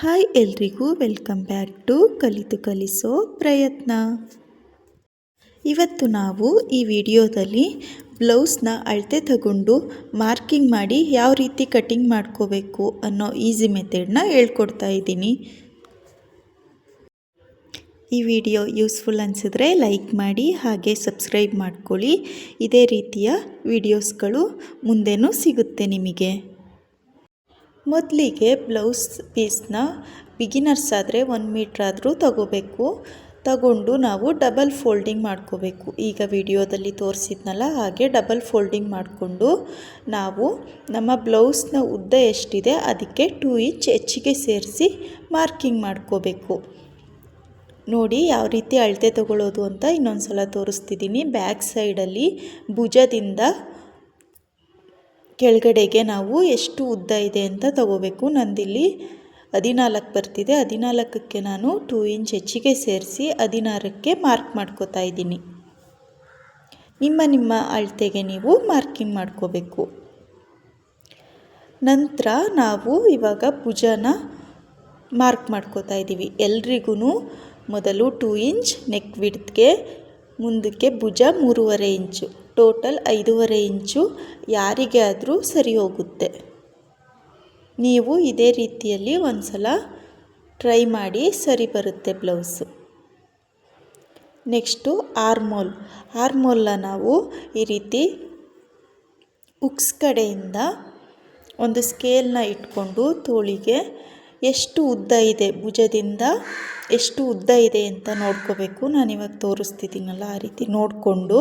Hi ಎಲ್ರಿಗೂ welcome back to ಕಲಿತು ಕಲಿಸೋ ಪ್ರಯತ್ನ. ಇವತ್ತು ನಾವು ಈ ವಿಡಿಯೋದಲ್ಲಿ ಬ್ಲೌಸ್ನ ಅಳತೆ ತಗೊಂಡು ಮಾರ್ಕಿಂಗ್ ಮಾಡಿ ಯಾವ ರೀತಿ ಕಟಿಂಗ್ ಮಾಡ್ಕೋಬೇಕು ಅನ್ನೋ ಈಸಿ ಮೆಥಡ್ನ ಹೇಳ್ಕೊಡ್ತಾ ಇದ್ದೀನಿ. ಈ ವಿಡಿಯೋ ಯೂಸ್ಫುಲ್ ಅನಿಸಿದ್ರೆ ಲೈಕ್ ಮಾಡಿ ಹಾಗೆ ಸಬ್ಸ್ಕ್ರೈಬ್ ಮಾಡ್ಕೊಳ್ಳಿ. ಇದೇ ರೀತಿಯ ವಿಡಿಯೋಸ್ಗಳು ಮುಂದೆನೂ ಸಿಗುತ್ತೆ ನಿಮಗೆ. ಮೊದಲಿಗೆ ಬ್ಲೌಸ್ ಪೀಸ್ನ ಬಿಗಿನರ್ಸ್ ಆದರೆ ಒನ್ ಮೀಟ್ರ್ ಆದರೂ ತಗೋಬೇಕು. ತಗೊಂಡು ನಾವು ಡಬಲ್ ಫೋಲ್ಡಿಂಗ್ ಮಾಡ್ಕೋಬೇಕು. ಈಗ ವಿಡಿಯೋದಲ್ಲಿ ತೋರಿಸಿದ್ನಲ್ಲ, ಹಾಗೆ ಡಬಲ್ ಫೋಲ್ಡಿಂಗ್ ಮಾಡಿಕೊಂಡು ನಾವು ನಮ್ಮ ಬ್ಲೌಸ್ನ ಉದ್ದ ಎಷ್ಟಿದೆ ಅದಕ್ಕೆ ಟೂ ಇಂಚ್ ಹೆಚ್ಚಿಗೆ ಸೇರಿಸಿ ಮಾರ್ಕಿಂಗ್ ಮಾಡ್ಕೋಬೇಕು. ನೋಡಿ ಯಾವ ರೀತಿ ಅಳತೆ ತಗೊಳ್ಳೋದು ಅಂತ ಇನ್ನೊಂದು ಸಲ ತೋರಿಸ್ತಿದ್ದೀನಿ ಬ್ಯಾಕ್ ಸೈಡಲ್ಲಿ ಭುಜದಿಂದ ಕೆಳಗಡೆಗೆ ನಾವು ಎಷ್ಟು ಉದ್ದ ಇದೆ ಅಂತ ತಗೋಬೇಕು. ನಂದಿಲ್ಲಿ ಹದಿನಾಲ್ಕು ಬರ್ತಿದೆ. ಹದಿನಾಲ್ಕಕ್ಕೆ ನಾನು ಟೂ ಇಂಚ್ ಹೆಚ್ಚಿಗೆ ಸೇರಿಸಿ ಹದಿನಾರಕ್ಕೆ ಮಾರ್ಕ್ ಮಾಡ್ಕೋತಾ ಇದ್ದೀನಿ. ನಿಮ್ಮ ನಿಮ್ಮ ಅಳತೆಗೆ ನೀವು ಮಾರ್ಕಿಂಗ್ ಮಾಡ್ಕೋಬೇಕು. ನಂತರ ನಾವು ಇವಾಗ ಭುಜನ ಮಾರ್ಕ್ ಮಾಡ್ಕೋತಾ ಇದ್ದೀವಿ. ಎಲ್ರಿಗೂ ಮೊದಲು ಟೂ ಇಂಚ್ ನೆಕ್ ವಿಡ್ತ್ಗೆ ಮುಂದಕ್ಕೆ ಭುಜ ಮೂರುವರೆ ಇಂಚು ಟೋಟಲ್ ಐದೂವರೆ ಇಂಚು ಯಾರಿಗೆ ಆದರೂ ಸರಿ ಹೋಗುತ್ತೆ. ನೀವು ಇದೇ ರೀತಿಯಲ್ಲಿ ಒಂದು ಸಲ ಟ್ರೈ ಮಾಡಿ ಸರಿ ಬರುತ್ತೆ ಬ್ಲೌಸು. Next armhole. ಆರ್ಮೋಲ್ನ ನಾವು ಈ ರೀತಿ ಉಕ್ಸ್ ಕಡೆಯಿಂದ ಒಂದು ಸ್ಕೇಲ್ನ ಇಟ್ಕೊಂಡು ತೋಳಿಗೆ ಎಷ್ಟು ಉದ್ದ ಇದೆ, ಭುಜದಿಂದ ಎಷ್ಟು ಉದ್ದ ಇದೆ ಅಂತ ನೋಡ್ಕೋಬೇಕು. ನಾನಿವಾಗ ತೋರಿಸ್ತಿದ್ದೀನಲ್ಲ ಆ ರೀತಿ ನೋಡಿಕೊಂಡು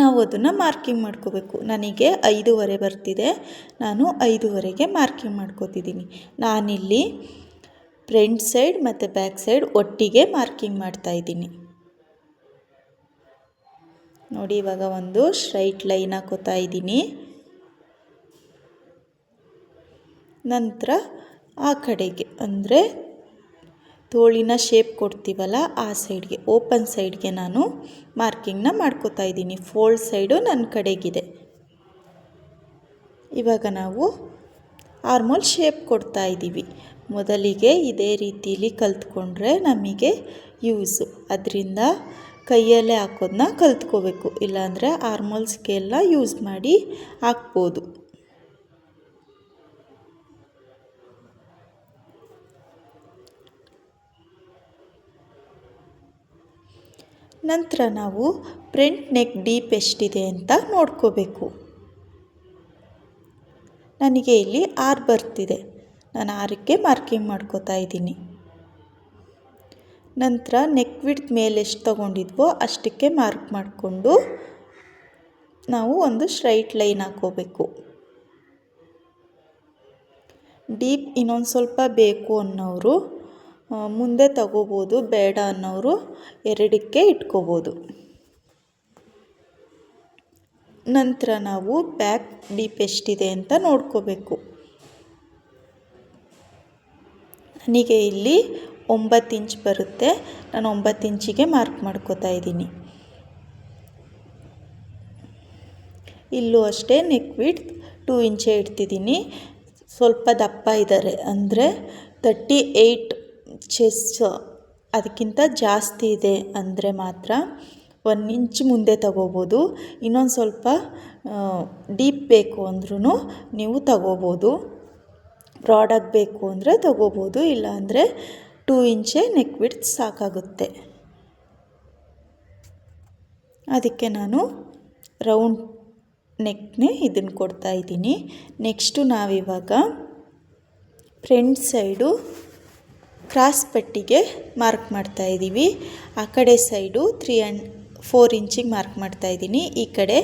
ನಾವು ಅದನ್ನು ಮಾರ್ಕಿಂಗ್ ಮಾಡ್ಕೋಬೇಕು. ನನಗೆ ಐದೂವರೆ ಬರ್ತಿದೆ. ನಾನು ಐದೂವರೆಗೆ ಮಾರ್ಕಿಂಗ್ ಮಾಡ್ಕೋತಿದ್ದೀನಿ. ನಾನಿಲ್ಲಿ ಫ್ರಂಟ್ ಸೈಡ್ ಮತ್ತು ಬ್ಯಾಕ್ ಸೈಡ್ ಒಟ್ಟಿಗೆ ಮಾರ್ಕಿಂಗ್ ಮಾಡ್ತಾ ಇದ್ದೀನಿ. ನೋಡಿ, ಇವಾಗ ಒಂದು ಸ್ಟ್ರೈಟ್ ಲೈನ್ ಹಾಕೋತಾ ಇದ್ದೀನಿ. ನಂತರ ಆ ಕಡೆಗೆ, ಅಂದರೆ ತೋಳಿನ ಶೇಪ್ ಕೊಡ್ತೀವಲ್ಲ ಆ ಸೈಡ್ಗೆ ಓಪನ್ ಸೈಡ್ಗೆ ನಾನು ಮಾರ್ಕಿಂಗ್ನ ಮಾಡ್ಕೋತಾ ಇದ್ದೀನಿ. ಫೋಲ್ಡ್ ಸೈಡು ನನ್ನ ಕಡೆಗಿದೆ. ಇವಾಗ ನಾವು ಆರ್ಮೋಲ್ ಶೇಪ್ ಕೊಡ್ತಾ ಇದ್ದೀವಿ. ಮೊದಲಿಗೆ ಇದೇ ರೀತಿಲಿ ಕಲ್ತ್ಕೊಂಡ್ರೆ ನಮಗೆ ಯೂಸು ಅದರಿಂದ ಕೈಯಲ್ಲೇ ಹಾಕೋದನ್ನ ಕಲ್ತ್ಕೋಬೇಕು. ಇಲ್ಲಾಂದರೆ ಆರ್ಮೋಲ್ ಯೂಸ್ ಮಾಡಿ ಹಾಕ್ಬೋದು. ನಂತರ ನಾವು ಪ್ರಿಂಟ್ ನೆಕ್ ಡೀಪ್ ಎಷ್ಟಿದೆ ಅಂತ ನೋಡ್ಕೋಬೇಕು. ನನಗೆ ಇಲ್ಲಿ ಆರು ಬರ್ತಿದೆ. ನಾನು ಆರಕ್ಕೆ ಮಾರ್ಕಿಂಗ್ ಮಾಡ್ಕೋತಾ ಇದ್ದೀನಿ. ನಂತರ ನೆಕ್ ವಿಡ್ತ್ ಮೇಲೆ ಎಷ್ಟು ತೊಗೊಂಡಿದ್ವೋ ಅಷ್ಟಕ್ಕೆ ಮಾರ್ಕ್ ಮಾಡಿಕೊಂಡು ನಾವು ಒಂದು ಸ್ಟ್ರೈಟ್ ಲೈನ್ ಹಾಕೋಬೇಕು. ಡೀಪ್ ಇನ್ನೊಂದು ಸ್ವಲ್ಪ ಬೇಕು ಅನ್ನೋರು ಮುಂದೆ ತಗೋಬೋದು, ಬೇಡ ಅನ್ನೋರು ಎರಡಕ್ಕೆ ಇಟ್ಕೋಬೋದು. ನಂತರ ನಾವು ಬ್ಯಾಕ್ ಡೀಪ್ ಎಷ್ಟಿದೆ ಅಂತ ನೋಡ್ಕೋಬೇಕು. ನನಗೆ ಇಲ್ಲಿ ಒಂಬತ್ತು ಇಂಚ್ ಬರುತ್ತೆ, ನಾನು ಒಂಬತ್ತು ಇಂಚಿಗೆ ಮಾರ್ಕ್ ಮಾಡ್ಕೋತಾ ಇದ್ದೀನಿ. ಇಲ್ಲೂ ಅಷ್ಟೇ ನೆಕ್ ವಿಡ್ ಟೂ ಇಂಚೇ ಇಡ್ತಿದ್ದೀನಿ. ಸ್ವಲ್ಪ ದಪ್ಪ ಇದ್ದಾರೆ, ಅಂದರೆ ತರ್ಟಿ ಏಯ್ಟ್ ಚೆಸ್ ಅದಕ್ಕಿಂತ ಜಾಸ್ತಿ ಇದೆ ಅಂದರೆ ಮಾತ್ರ ಒನ್ ಇಂಚ್ ಮುಂದೆ ತಗೋಬೋದು. ಇನ್ನೊಂದು ಸ್ವಲ್ಪ ಡೀಪ್ ಬೇಕು ಅಂದ್ರೂ ನೀವು ತಗೋಬೋದು. ಪ್ರಾಡಕ್ಟ್ ಬೇಕು ಅಂದರೆ ತಗೋಬೋದು, ಇಲ್ಲಾಂದರೆ ಟೂ ಇಂಚೇ ನೆಕ್ ವಿಡ್ತ್ ಸಾಕಾಗುತ್ತೆ. ಅದಕ್ಕೆ ನಾನು ರೌಂಡ್ ನೆಕ್ನೇ ಇದನ್ನು ಕೊಡ್ತಾ ಇದ್ದೀನಿ. ನೆಕ್ಸ್ಟು ನಾವಿವಾಗ ಫ್ರಂಟ್ ಸೈಡು ಕ್ರಾಸ್ ಪಟ್ಟಿಗೆ ಮಾರ್ಕ್ ಮಾಡ್ತಾ ಇದ್ದೀವಿ. ಆ ಕಡೆ ಸೈಡು ತ್ರೀ ಆ್ಯಂಡ್ ಫೋರ್ ಇಂಚಿಗೆ ಮಾರ್ಕ್ ಮಾಡ್ತಾ ಇದ್ದೀನಿ. ಈ ಕಡೆ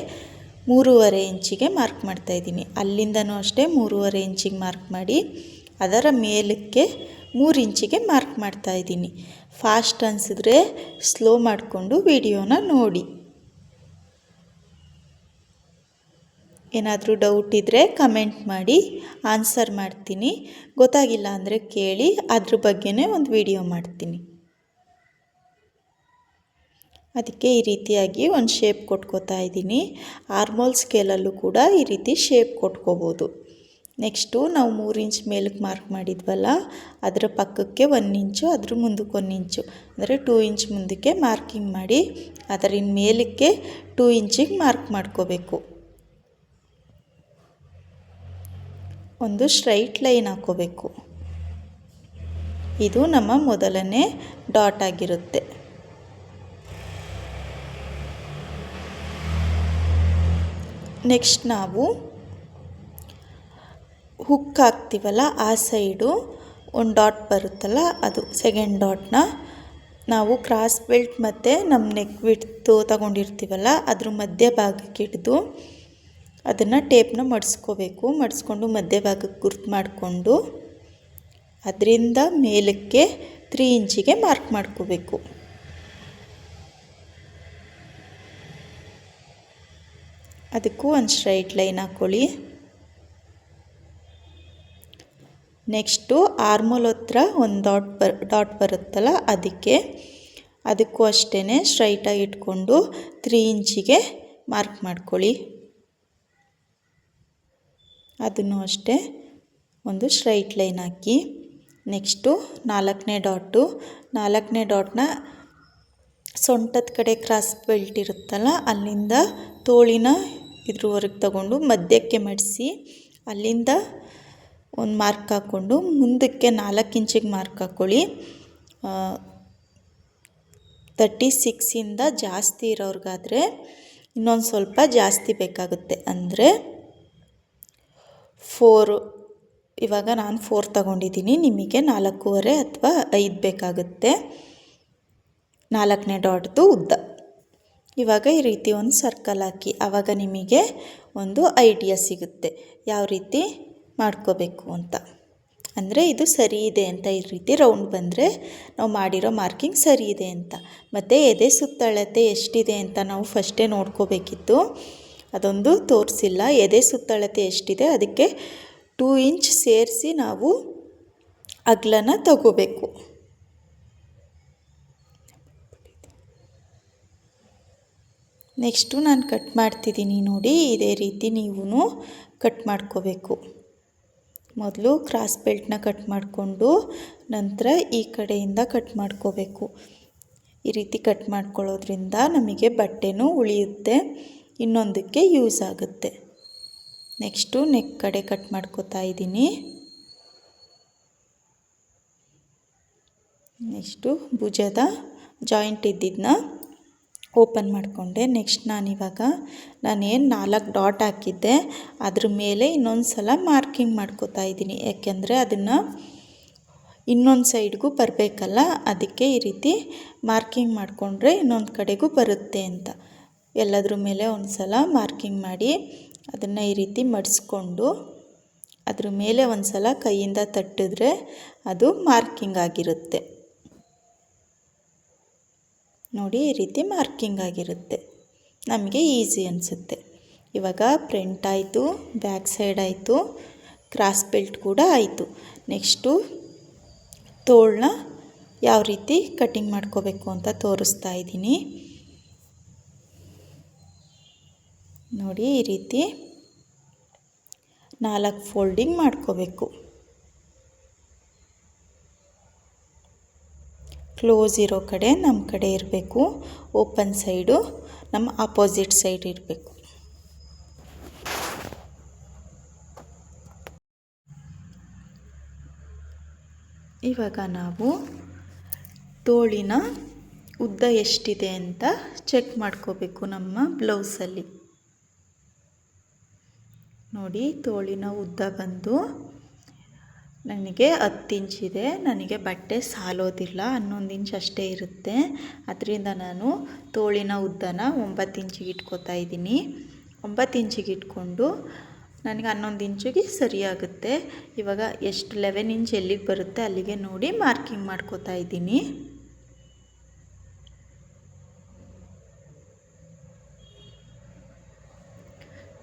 ಮೂರುವರೆ ಇಂಚಿಗೆ ಮಾರ್ಕ್ ಮಾಡ್ತಾ ಇದ್ದೀನಿ. ಅಲ್ಲಿಂದನೂ ಅಷ್ಟೇ ಮೂರುವರೆ ಇಂಚಿಗೆ ಮಾರ್ಕ್ ಮಾಡಿ ಅದರ ಮೇಲಕ್ಕೆ ಮೂರು ಇಂಚಿಗೆ ಮಾರ್ಕ್ ಮಾಡ್ತಾ ಇದ್ದೀನಿ. ಫಾಸ್ಟ್ ಅನಿಸಿದ್ರೆ ಸ್ಲೋ ಮಾಡಿಕೊಂಡು ವಿಡಿಯೋನ ನೋಡಿ. ಏನಾದರೂ ಡೌಟ್ ಇದ್ದರೆ ಕಮೆಂಟ್ ಮಾಡಿ ಆನ್ಸರ್ ಮಾಡ್ತೀನಿ. ಗೊತ್ತಾಗಿಲ್ಲ ಅಂದರೆ ಕೇಳಿ, ಅದ್ರ ಬಗ್ಗೆನೇ ಒಂದು ವಿಡಿಯೋ ಮಾಡ್ತೀನಿ. ಅದಕ್ಕೆ ಈ ರೀತಿಯಾಗಿ ಒಂದು ಶೇಪ್ ಕೊಟ್ಕೋತಾ ಇದ್ದೀನಿ. ಆರ್ಮೋಲ್ ಸ್ಕೇಲಲ್ಲೂ ಕೂಡ ಈ ರೀತಿ ಶೇಪ್ ಕೊಟ್ಕೋಬೋದು. ನೆಕ್ಸ್ಟು ನಾವು ಮೂರು ಇಂಚ್ ಮೇಲಕ್ಕೆ ಮಾರ್ಕ್ ಮಾಡಿದ್ವಲ್ಲ, ಅದರ ಪಕ್ಕಕ್ಕೆ ಒಂದು ಇಂಚು ಅದ್ರ ಮುಂದಕ್ಕೆ ಒಂದು ಇಂಚು ಅಂದರೆ ಟೂ ಇಂಚ್ ಮುಂದಕ್ಕೆ ಮಾರ್ಕಿಂಗ್ ಮಾಡಿ ಅದರಿಂದ ಮೇಲಕ್ಕೆ ಟೂ ಇಂಚಿಗೆ ಮಾರ್ಕ್ ಮಾಡ್ಕೋಬೇಕು. ಒಂದು ಸ್ಟ್ರೈಟ್ ಲೈನ್ ಹಾಕೋಬೇಕು. ಇದು ನಮ್ಮ ಮೊದಲನೇ ಡಾಟ್ ಆಗಿರುತ್ತೆ. ನೆಕ್ಸ್ಟ್ ನಾವು ಹುಕ್ ಹಾಕ್ತೀವಲ್ಲ, ಆ ಸೈಡು ಒಂದು ಡಾಟ್ ಬರುತ್ತಲ್ಲ, ಅದು ಸೆಕೆಂಡ್ ಡಾಟ್ನ ನಾವು ಕ್ರಾಸ್ ಬೆಲ್ಟ್ ಮತ್ತು ನಮ್ಮ ನೆಕ್ ಬಿಡ್ತು ತಗೊಂಡಿರ್ತೀವಲ್ಲ, ಅದ್ರ ಮಧ್ಯ ಭಾಗಕ್ಕೆ ಹಿಡಿದು ಅದನ್ನು ಟೇಪ್ನ ಮಡಿಸ್ಕೋಬೇಕು. ಮಡಿಸ್ಕೊಂಡು ಮಧ್ಯಭಾಗಕ್ಕೆ ಗುರ್ತು ಮಾಡಿಕೊಂಡು ಅದರಿಂದ ಮೇಲಕ್ಕೆ ತ್ರೀ ಇಂಚಿಗೆ ಮಾರ್ಕ್ ಮಾಡ್ಕೋಬೇಕು. ಅದಕ್ಕೂ ಒಂದು ಸ್ಟ್ರೈಟ್ ಲೈನ್ ಹಾಕ್ಕೊಳ್ಳಿ ನೆಕ್ಸ್ಟು ಆರ್ಮೋಲ್ ಹತ್ರ ಒಂದು ಡಾಟ್ ಬರ್, ಡಾಟ್ ಬರುತ್ತಲ್ಲ ಅದಕ್ಕೆ ಅದಕ್ಕೂ ಅಷ್ಟೇ ಸ್ಟ್ರೈಟಾಗಿ ಇಟ್ಕೊಂಡು ತ್ರೀ ಇಂಚಿಗೆ ಮಾರ್ಕ್ ಮಾಡ್ಕೊಳ್ಳಿ. ಅದನ್ನು ಅಷ್ಟೇ ಒಂದು ಸ್ಟ್ರೈಟ್ ಲೈನ್ ಹಾಕಿ ನೆಕ್ಸ್ಟು ನಾಲ್ಕನೇ ಡಾಟು. ನಾಲ್ಕನೇ ಡಾಟ್ನ ಸೊಂಟದ ಕಡೆ ಕ್ರಾಸ್ ಬೆಲ್ಟ್ ಇರುತ್ತಲ್ಲ, ಅಲ್ಲಿಂದ ತೋಳಿನ ಇದ್ರವರೆಗೆ ತಗೊಂಡು ಮಧ್ಯಕ್ಕೆ ಮಡಿಸಿ, ಅಲ್ಲಿಂದ ಒಂದು ಮಾರ್ಕ್ ಹಾಕ್ಕೊಂಡು ಮುಂದಕ್ಕೆ ನಾಲ್ಕು ಇಂಚಿಗೆ ಮಾರ್ಕ್ ಹಾಕ್ಕೊಳ್ಳಿ ತರ್ಟಿ ಸಿಕ್ಸಿಂದ ಜಾಸ್ತಿ ಇರೋರಿಗಾದರೆ ಇನ್ನೊಂದು ಸ್ವಲ್ಪ ಜಾಸ್ತಿ ಬೇಕಾಗುತ್ತೆ. ಅಂದರೆ ಫೋರು. ಇವಾಗ ನಾನು ಫೋರ್ ತಗೊಂಡಿದ್ದೀನಿ. ನಿಮಗೆ ನಾಲ್ಕೂವರೆ ಅಥವಾ ಐದು ಬೇಕಾಗುತ್ತೆ. ನಾಲ್ಕನೇ ಡಾಟ್ದು ಉದ್ದ. ಇವಾಗ ಈ ರೀತಿ ಒಂದು ಸರ್ಕಲ್ ಹಾಕಿ. ಆವಾಗ ನಿಮಗೆ ಒಂದು ಐಡಿಯಾ ಸಿಗುತ್ತೆ. ಯಾವ ರೀತಿ? ಮಾಡ್ಕೋಬೇಕು ಅಂತ. ಅಂದರೆ ಇದು ಸರಿ ಇದೆ ಅಂತ ಈ ರೀತಿ ರೌಂಡ್ ಬಂದರೆ ನಾವು ಮಾಡಿರೋ ಮಾರ್ಕಿಂಗ್ ಸರಿ ಇದೆ ಅಂತ. ಮತ್ತು ಎದೆ ಸುತ್ತಳತೆ ಎಷ್ಟಿದೆ ಅಂತ ನಾವು ಫಸ್ಟೇ ನೋಡ್ಕೋಬೇಕಿತ್ತು. ಅದೊಂದು ತೋರಿಸಿಲ್ಲ. ಎದೆ ಸುತ್ತಳತೆ ಎಷ್ಟಿದೆ ಅದಕ್ಕೆ ಟೂ ಇಂಚ್ ಸೇರಿಸಿ ನಾವು ಅಗ್ಲನ ತಗೋಬೇಕು. ನೆಕ್ಸ್ಟು ನಾನು ಕಟ್ ಮಾಡ್ತಿದ್ದೀನಿ ನೋಡಿ. ಇದೇ ರೀತಿ ನೀವು ಕಟ್ ಮಾಡ್ಕೋಬೇಕು. ಮೊದಲು ಕ್ರಾಸ್ ಬೆಲ್ಟ್ನ ಕಟ್ ಮಾಡಿಕೊಂಡು ನಂತರ ಈ ಕಡೆಯಿಂದ ಕಟ್ ಮಾಡ್ಕೋಬೇಕು. ಈ ರೀತಿ ಕಟ್ ಮಾಡ್ಕೊಳ್ಳೋದ್ರಿಂದ ನಮಗೆ ಬಟ್ಟೆನೂ ಉಳಿಯುತ್ತೆ. ಇನ್ನೊಂದಕ್ಕೆ ಯೂಸ್ ಆಗುತ್ತೆ. ನೆಕ್ಸ್ಟು ನೆಕ್ ಕಡೆ ಕಟ್ ಮಾಡ್ಕೋತಾ ಇದ್ದೀನಿ. ನೆಕ್ಸ್ಟು ಭುಜದ ಜಾಯಿಂಟ್ ಇದ್ದಿದ್ದನ್ನ ಓಪನ್ ಮಾಡಿಕೊಂಡೆ. ನೆಕ್ಸ್ಟ್ ನಾನಿವಾಗ ನಾನೇನು ನಾಲ್ಕು ಡಾಟ್ ಹಾಕಿದ್ದೆ. ಅದ್ರ ಮೇಲೆ ಇನ್ನೊಂದು ಸಲ ಮಾರ್ಕಿಂಗ್ ಮಾಡ್ಕೋತಾ ಇದ್ದೀನಿ. ಯಾಕೆಂದರೆ ಅದನ್ನು ಇನ್ನೊಂದು ಸೈಡ್ಗೂ ಬರಬೇಕಲ್ಲ, ಅದಕ್ಕೆ ಈ ರೀತಿ ಮಾರ್ಕಿಂಗ್ ಮಾಡಿಕೊಂಡ್ರೆ ಇನ್ನೊಂದು ಕಡೆಗೂ ಬರುತ್ತೆ ಅಂತ. ಎಲ್ಲದ್ರ ಮೇಲೆ ಒಂದು ಸಲ ಮಾರ್ಕಿಂಗ್ ಮಾಡಿ ಅದನ್ನು ಈ ರೀತಿ ಮಡಿಸ್ಕೊಂಡು ಅದ್ರ ಮೇಲೆ ಒಂದು ಸಲ ಕೈಯಿಂದ ತಟ್ಟಿದ್ರೆ ಅದು ಮಾರ್ಕಿಂಗ್ ಆಗಿರುತ್ತೆ. ನೋಡಿ ಈ ರೀತಿ ಮಾರ್ಕಿಂಗ್ ಆಗಿರುತ್ತೆ. ನಮಗೆ ಈಸಿ ಅನಿಸುತ್ತೆ. ಇವಾಗ ಫ್ರಂಟ್ ಆಯಿತು ಬ್ಯಾಕ್ ಸೈಡ್ ಆಯಿತು ಕ್ರಾಸ್ ಬೆಲ್ಟ್ ಕೂಡ ಆಯಿತು. ನೆಕ್ಸ್ಟು ತೋಳನ್ನ ಯಾವ ರೀತಿ ಕಟ್ಟಿಂಗ್ ಮಾಡ್ಕೋಬೇಕು ಅಂತ ತೋರಿಸ್ತಾ ಇದ್ದೀನಿ. ನೋಡಿ ಈ ರೀತಿ ನಾಲ್ಕು ಫೋಲ್ಡಿಂಗ್ ಮಾಡ್ಕೋಬೇಕು. ಕ್ಲೋಸ್ ಇರೋ ಕಡೆ ನಮ್ಮ ಕಡೆ ಇರಬೇಕು, ಓಪನ್ ಸೈಡು ನಮ್ಮ ಆಪೋಸಿಟ್ ಸೈಡ್ ಇರಬೇಕು. ಇವಾಗ ನಾವು ತೋಳಿನ ಉದ್ದ ಎಷ್ಟಿದೆ ಅಂತ ಚೆಕ್ ಮಾಡ್ಕೋಬೇಕು ನಮ್ಮ ಬ್ಲೌಸಲ್ಲಿ. ನೋಡಿ, ತೋಳಿನ ಉದ್ದ ಬಂದು ನನಗೆ ಹತ್ತು ಇಂಚಿದೆ ನನಗೆ ಬಟ್ಟೆ ಸಾಲೋದಿಲ್ಲ, ಹನ್ನೊಂದು ಇಂಚ್ ಅಷ್ಟೇ ಇರುತ್ತೆ. ಅದರಿಂದ ನಾನು ತೋಳಿನ ಉದ್ದನ ಒಂಬತ್ತು ಇಂಚಿಗೆ ಇಟ್ಕೋತಾ ಇದ್ದೀನಿ. ಒಂಬತ್ತು ಇಂಚಿಗೆ ಇಟ್ಕೊಂಡು ನನಗೆ ಹನ್ನೊಂದು ಇಂಚಿಗೆ ಸರಿಯಾಗುತ್ತೆ. ಇವಾಗ ಎಷ್ಟು ಲೆವೆನ್ ಇಂಚ್ ಎಲ್ಲಿಗೆ ಬರುತ್ತೆ ಅಲ್ಲಿಗೆ ನೋಡಿ ಮಾರ್ಕಿಂಗ್ ಮಾಡ್ಕೋತಾ ಇದ್ದೀನಿ.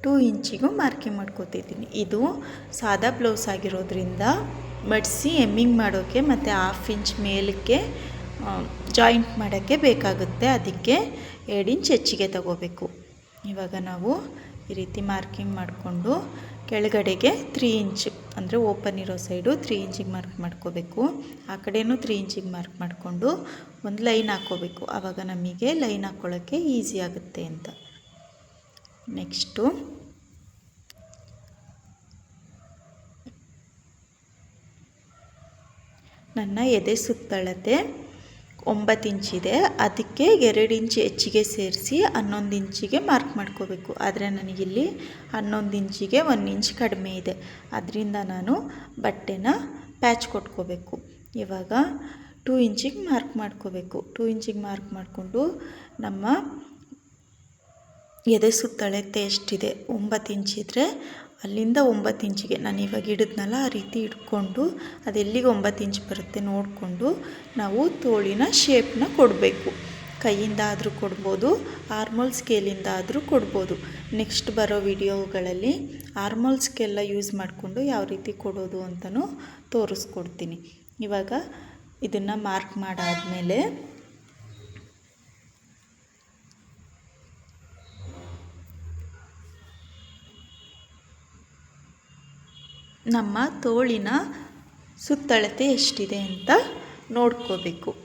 ಟೂ ಇಂಚಿಗೂ ಮಾರ್ಕಿಂಗ್ ಮಾಡ್ಕೋತಿದ್ದೀನಿ. ಇದು ಸಾದಾ ಬ್ಲೌಸ್ ಆಗಿರೋದ್ರಿಂದ ಮಡಿಸಿ ಎಮ್ಮಿಂಗ್ ಮಾಡೋಕ್ಕೆ ಮತ್ತು ಹಾಫ್ ಇಂಚ್ ಮೇಲಕ್ಕೆ ಜಾಯಿಂಟ್ ಮಾಡೋಕ್ಕೆ ಬೇಕಾಗುತ್ತೆ. ಅದಕ್ಕೆ ಎರಡು ಇಂಚ್ ಹೆಚ್ಚಿಗೆ ತಗೋಬೇಕು. ಇವಾಗ ನಾವು ಈ ರೀತಿ ಮಾರ್ಕಿಂಗ್ ಮಾಡಿಕೊಂಡು ಕೆಳಗಡೆಗೆ ತ್ರೀ ಇಂಚ್ ಅಂದರೆ ಓಪನ್ ಇರೋ ಸೈಡು ತ್ರೀ ಇಂಚಿಗೆ ಮಾರ್ಕ್ ಮಾಡ್ಕೋಬೇಕು. ಆ ಕಡೆಯೂ ತ್ರೀ ಇಂಚಿಗೆ ಮಾರ್ಕ್ ಮಾಡಿಕೊಂಡು ಒಂದು ಲೈನ್ ಹಾಕ್ಕೋಬೇಕು ಆವಾಗ ನಮಗೆ ಲೈನ್ ಹಾಕ್ಕೊಳ್ಳೋಕ್ಕೆ ಈಸಿ ಆಗುತ್ತೆ ಅಂತ. ನೆಕ್ಸ್ಟು. ನನ್ನ ಎದೆ ಸುತ್ತಳತೆ ಒಂಬತ್ತು ಇಂಚಿದೆ ಅದಕ್ಕೆ ಎರಡು ಇಂಚು ಹೆಚ್ಚಿಗೆ ಸೇರಿಸಿ ಹನ್ನೊಂದು ಇಂಚಿಗೆ ಮಾರ್ಕ್ ಮಾಡ್ಕೋಬೇಕು. ಆದರೆ ನನಗಿಲ್ಲಿ ಹನ್ನೊಂದು ಇಂಚಿಗೆ ಒಂದು ಇಂಚ್ ಕಡಿಮೆ ಇದೆ. ಅದರಿಂದ ನಾನು ಬಟ್ಟೆನ ಪ್ಯಾಚ್ ಕೊಟ್ಕೋಬೇಕು. ಇವಾಗ ಟೂ ಇಂಚಿಗೆ ಮಾರ್ಕ್ ಮಾಡ್ಕೋಬೇಕು. ಟೂ ಇಂಚಿಗೆ ಮಾರ್ಕ್ ಮಾಡಿಕೊಂಡು ನಮ್ಮ ಎದೆ ಸುತ್ತಳತೆ ಎಷ್ಟಿದೆ? ಒಂಬತ್ತು ಇಂಚಿದ್ರೆ ಅಲ್ಲಿಂದ ಒಂಬತ್ತು ಇಂಚಿಗೆ. ನಾನು ಇವಾಗ ಹಿಡಿದ್ನಲ್ಲ, ಆ ರೀತಿ ಇಟ್ಕೊಂಡು ಅದೆಲ್ಲಿಗೆ ಒಂಬತ್ತು ಇಂಚ್ ಬರುತ್ತೆ ನೋಡಿಕೊಂಡು ನಾವು ತೋಳಿನ ಶೇಪ್ನ ಕೊಡಬೇಕು. ಕೈಯಿಂದ ಆದರೂ ಕೊಡ್ಬೋದು ಆರ್ಮಲ್ ಸ್ಕೇಲಿಂದ ಆದರೂ ಕೊಡ್ಬೋದು. ನೆಕ್ಸ್ಟ್ ಬರೋ ವಿಡಿಯೋಗಳಲ್ಲಿ ಆರ್ಮಲ್ ಸ್ಕೇಲ್ನ ಯೂಸ್ ಮಾಡಿಕೊಂಡು ಯಾವ ರೀತಿ ಕೊಡೋದು ಅಂತಲೂ ತೋರಿಸ್ಕೊಡ್ತೀನಿ. ಇವಾಗ ಇದನ್ನು ಮಾರ್ಕ್ ಮಾಡಾದಮೇಲೆ ನಮ್ಮ ತೋಳಿನ ಸುತ್ತಳತೆ ಎಷ್ಟಿದೆ ಅಂತ ನೋಡ್ಕೋಬೇಕು.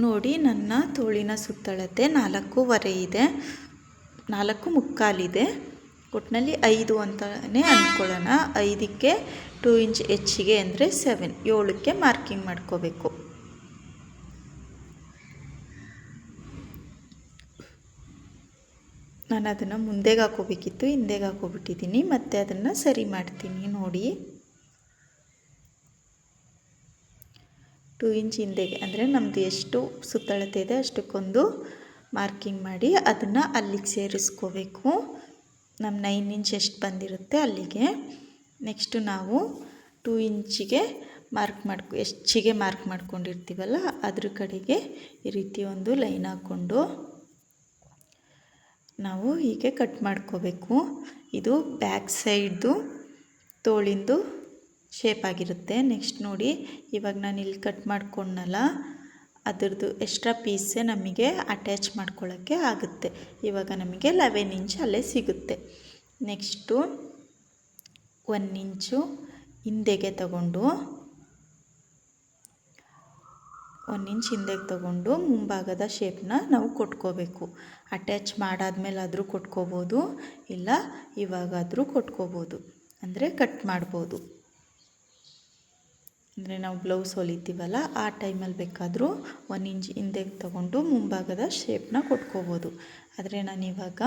ನೋಡಿ, ನನ್ನ ತೋಳಿನ ಸುತ್ತಳತೆ ನಾಲ್ಕೂವರೆ ಇದೆ. ನಾಲ್ಕು ಮುಕ್ಕಾಲಿದೆ. ಒಟ್ಟಿನಲ್ಲಿ ಐದು ಅಂತಲೇ ಅಂದ್ಕೊಳ್ಳೋಣ. ಐದಕ್ಕೆ ಟೂ ಇಂಚ್ ಹೆಚ್ಚಿಗೆ ಅಂದರೆ ಸೆವೆನ್ ಏಳಕ್ಕೆ ಮಾರ್ಕಿಂಗ್ ಮಾಡ್ಕೋಬೇಕು. ನಾನು ಅದನ್ನು ಮುಂದೆಗೆ ಹಾಕೋಬೇಕಿತ್ತು, ಹಿಂದೆಗೆ ಹಾಕೋಬಿಟ್ಟಿದ್ದೀನಿ. ಮತ್ತು ಅದನ್ನು ಸರಿ ಮಾಡ್ತೀನಿ, ನೋಡಿ. ಟೂ ಇಂಚ್ ಹಿಂದೆಗೆ, ಅಂದರೆ ನಮ್ಮದು ಎಷ್ಟು ಸುತ್ತಳತೆ ಇದೆ ಅಷ್ಟಕ್ಕೊಂದು ಮಾರ್ಕಿಂಗ್ ಮಾಡಿ ಅದನ್ನು ಅಲ್ಲಿಗೆ ಸೇರಿಸ್ಕೋಬೇಕು. ನಮ್ಮ ನೈನ್ ಇಂಚ್ ಎಷ್ಟು ಬಂದಿರುತ್ತೆ ಅಲ್ಲಿಗೆ. ನೆಕ್ಸ್ಟು ನಾವು ಟೂ ಇಂಚಿಗೆ ಮಾರ್ಕ್ ಮಾಡ್ಕೊ, ಹೆಚ್ಚಿಗೆ ಮಾರ್ಕ್ ಮಾಡ್ಕೊಂಡಿರ್ತೀವಲ್ಲ, ಅದ್ರ ಕಡೆಗೆ ಈ ರೀತಿ ಒಂದು ಲೈನ್ ಹಾಕ್ಕೊಂಡು ನಾವು ಹೀಗೆ ಕಟ್ ಮಾಡ್ಕೋಬೇಕು. ಇದು ಬ್ಯಾಕ್ ಸೈಡ್ದು ತೋಳಿಂದು ಶೇಪ್ ಆಗಿರುತ್ತೆ. ನೆಕ್ಸ್ಟ್ ನೋಡಿ, ಇವಾಗ ನಾನು ಇಲ್ಲಿ ಕಟ್ ಮಾಡ್ಕೊಂಡಲ್ಲ ಅದರದ್ದು ಎಕ್ಸ್ಟ್ರಾ ಪೀಸೇ ನಮಗೆ ಅಟ್ಯಾಚ್ ಮಾಡ್ಕೊಳ್ಳೋಕ್ಕೆ ಆಗುತ್ತೆ. ಇವಾಗ ನಮಗೆ ಲೆವೆನ್ ಇಂಚ್ ಅಲ್ಲೇ ಸಿಗುತ್ತೆ. ನೆಕ್ಸ್ಟು ಒನ್ ಇಂಚು ಹಿಂದೆಗೆ ತಗೊಂಡು ಒಂದು ಇಂಚ್ ಹಿಂದೆಗೆ ತಗೊಂಡು ಮುಂಭಾಗದ ಶೇಪ್ನ ನಾವು ಕೊಟ್ಕೋಬೇಕು. ಅಟ್ಯಾಚ್ ಮಾಡಾದ್ಮೇಲೆ ಆದರೂ ಕೊಟ್ಕೋಬೋದು, ಇಲ್ಲ ಇವಾಗಾದರೂ ಕೊಟ್ಕೋಬೋದು. ಅಂದರೆ ಕಟ್ ಮಾಡ್ಬೋದು. ಅಂದರೆ ನಾವು ಬ್ಲೌಸ್ ಹೊಲಿತೀವಲ್ಲ, ಆ ಟೈಮಲ್ಲಿ ಬೇಕಾದರೂ ಒಂದು ಇಂಚ್ ಹಿಂದೆಗೆ ತಗೊಂಡು ಮುಂಭಾಗದ ಶೇಪ್ನ ಕೊಟ್ಕೋಬೋದು. ಆದರೆ ನಾನಿವಾಗ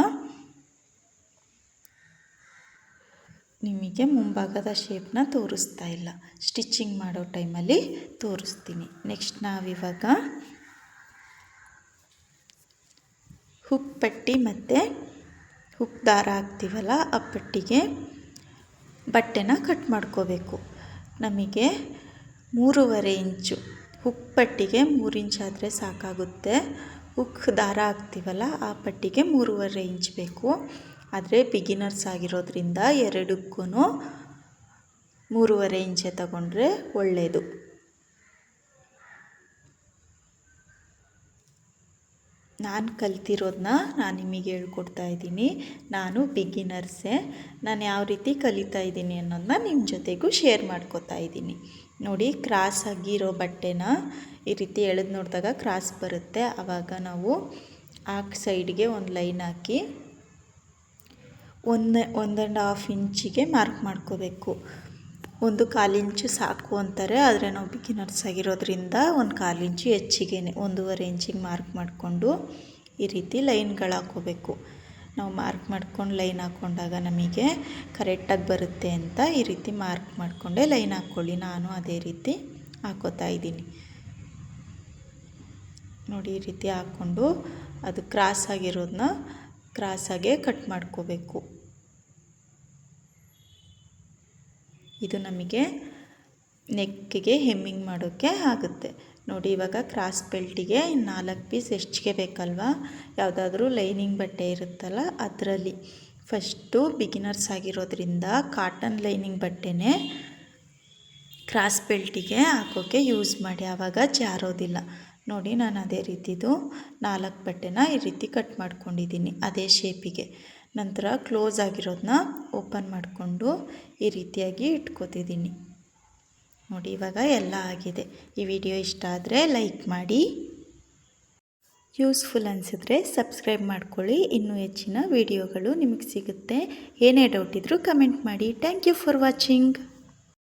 ನಿಮಗೆ ಮುಂಭಾಗದ ಶೇಪ್ನ ತೋರಿಸ್ತಾ ಇಲ್ಲ. ಸ್ಟಿಚ್ಚಿಂಗ್ ಮಾಡೋ ಟೈಮಲ್ಲಿ ತೋರಿಸ್ತೀನಿ. ನೆಕ್ಸ್ಟ್ ನಾವಿವಾಗ ಹುಕ್ ಪಟ್ಟಿ ಮತ್ತು ಹುಕ್ ದಾರ ಹಾಕ್ತೀವಲ್ಲ ಆ ಪಟ್ಟಿಗೆ ಬಟ್ಟೆನ ಕಟ್ ಮಾಡ್ಕೋಬೇಕು. ನಮಗೆ ಮೂರುವರೆ ಇಂಚು ಹುಕ್ ಪಟ್ಟಿಗೆ ಮೂರು ಇಂಚ್ ಆದರೆ ಸಾಕಾಗುತ್ತೆ. ಹುಕ್ ದಾರ ಹಾಕ್ತೀವಲ್ಲ ಆ ಪಟ್ಟಿಗೆ ಮೂರುವರೆ ಇಂಚ್ ಬೇಕು. ಆದರೆ ಬಿಗಿನರ್ಸ್ ಆಗಿರೋದ್ರಿಂದ ಎರಡಕ್ಕೂ ಮೂರುವರೆ ಇಂಚೆ ತಗೊಂಡ್ರೆ ಒಳ್ಳೆಯದು ನಾನು ಕಲ್ತಿರೋದನ್ನ ನಾನು ನಿಮಗೆ ಹೇಳ್ಕೊಡ್ತಾ ಇದ್ದೀನಿ. ನಾನು ಬಿಗಿನರ್ಸೇ ನಾನು ಯಾವ ರೀತಿ ಕಲಿತಾ ಇದ್ದೀನಿ ಅನ್ನೋದನ್ನ ನಿಮ್ಮ ಜೊತೆಗೂ ಶೇರ್ ಮಾಡ್ಕೋತಾ ಇದ್ದೀನಿ. ನೋಡಿ ಕ್ರಾಸ್ ಆಗಿರೋ ಬಟ್ಟೆನ ಈ ರೀತಿ ಎಳೆದು ನೋಡಿದಾಗ ಕ್ರಾಸ್ ಬರುತ್ತೆ. ಆವಾಗ ನಾವು ಆ ಸೈಡ್ಗೆ ಒಂದು ಲೈನ್ ಹಾಕಿ ಒಂದು ಒಂದು ಆ್ಯಂಡ್ ಹಾಫ್ ಇಂಚಿಗೆ ಮಾರ್ಕ್ ಮಾಡ್ಕೋಬೇಕು. ಒಂದು ಕಾಲು ಇಂಚು ಸಾಕು ಅಂತಾರೆ, ಆದರೆ ನಾವು ಬಿಗಿನರ್ಸ್ ಆಗಿರೋದ್ರಿಂದ ಒಂದು ಕಾಲು ಇಂಚು ಹೆಚ್ಚಿಗೆ ಒಂದೂವರೆ ಇಂಚಿಗೆ ಮಾರ್ಕ್ ಮಾಡಿಕೊಂಡು ಈ ರೀತಿ ಲೈನ್ಗಳು ಹಾಕೋಬೇಕು. ನಾವು ಮಾರ್ಕ್ ಮಾಡ್ಕೊಂಡು ಲೈನ್ ಹಾಕ್ಕೊಂಡಾಗ ನಮಗೆ ಕರೆಕ್ಟಾಗಿ ಬರುತ್ತೆ ಅಂತ ಈ ರೀತಿ ಮಾರ್ಕ್ ಮಾಡಿಕೊಂಡೆ ಲೈನ್ ಹಾಕ್ಕೊಳ್ಳಿ ನಾನು ಅದೇ ರೀತಿ ಹಾಕೋತಾ ಇದ್ದೀನಿ. ನೋಡಿ ಈ ರೀತಿ ಹಾಕ್ಕೊಂಡು ಅದು ಕ್ರಾಸ್ ಆಗಿರೋದನ್ನ ಕ್ರಾಸಾಗೆ ಕಟ್ ಮಾಡ್ಕೋಬೇಕು. ಇದು ನಮಗೆ ನೆಕ್ಕಿಗೆ ಹೆಮ್ಮಿಂಗ್ ಮಾಡೋಕ್ಕೆ ಆಗುತ್ತೆ. ನೋಡಿ, ಇವಾಗ ಕ್ರಾಸ್ ಬೆಲ್ಟಿಗೆ ನಾಲ್ಕು ಪೀಸ್ ಹೆಚ್ಚಿಗೆ ಬೇಕಲ್ವಾ? ಯಾವುದಾದ್ರೂ ಲೈನಿಂಗ್ ಬಟ್ಟೆ ಇರುತ್ತಲ್ಲ, ಅದರಲ್ಲಿ. ಫಸ್ಟು ಬಿಗಿನರ್ಸ್ ಆಗಿರೋದ್ರಿಂದ ಕಾಟನ್ ಲೈನಿಂಗ್ ಬಟ್ಟೆನೇ ಕ್ರಾಸ್ ಬೆಲ್ಟಿಗೆ ಹಾಕೋಕ್ಕೆ ಯೂಸ್ ಮಾಡಿ. ಆವಾಗ ಜಾರೋದಿಲ್ಲ. ನೋಡಿ ನಾನು ಅದೇ ರೀತಿದು ನಾಲ್ಕು ಬಟ್ಟೆನ ಈ ರೀತಿ ಕಟ್ ಮಾಡ್ಕೊಂಡಿದ್ದೀನಿ ಅದೇ ಶೇಪಿಗೆ ನಂತರ ಕ್ಲೋಸ್ ಆಗಿರೋದನ್ನ ಓಪನ್ ಮಾಡಿಕೊಂಡು ಈ ರೀತಿಯಾಗಿ ಇಟ್ಕೋತಿದ್ದೀನಿ. ನೋಡಿ ಇವಾಗ ಎಲ್ಲ ಆಗಿದೆ. ಈ ವಿಡಿಯೋ ಇಷ್ಟ ಆದರೆ ಲೈಕ್ ಮಾಡಿ. ಯೂಸ್ಫುಲ್ ಅನಿಸಿದ್ರೆ ಸಬ್ಸ್ಕ್ರೈಬ್ ಮಾಡ್ಕೊಳ್ಳಿ. ಇನ್ನೂ ಹೆಚ್ಚಿನ ವಿಡಿಯೋಗಳು ನಿಮಗೆ ಸಿಗುತ್ತೆ. ಏನೇ ಡೌಟ್ ಇದ್ದರೂ ಕಮೆಂಟ್ ಮಾಡಿ. Thank you for watching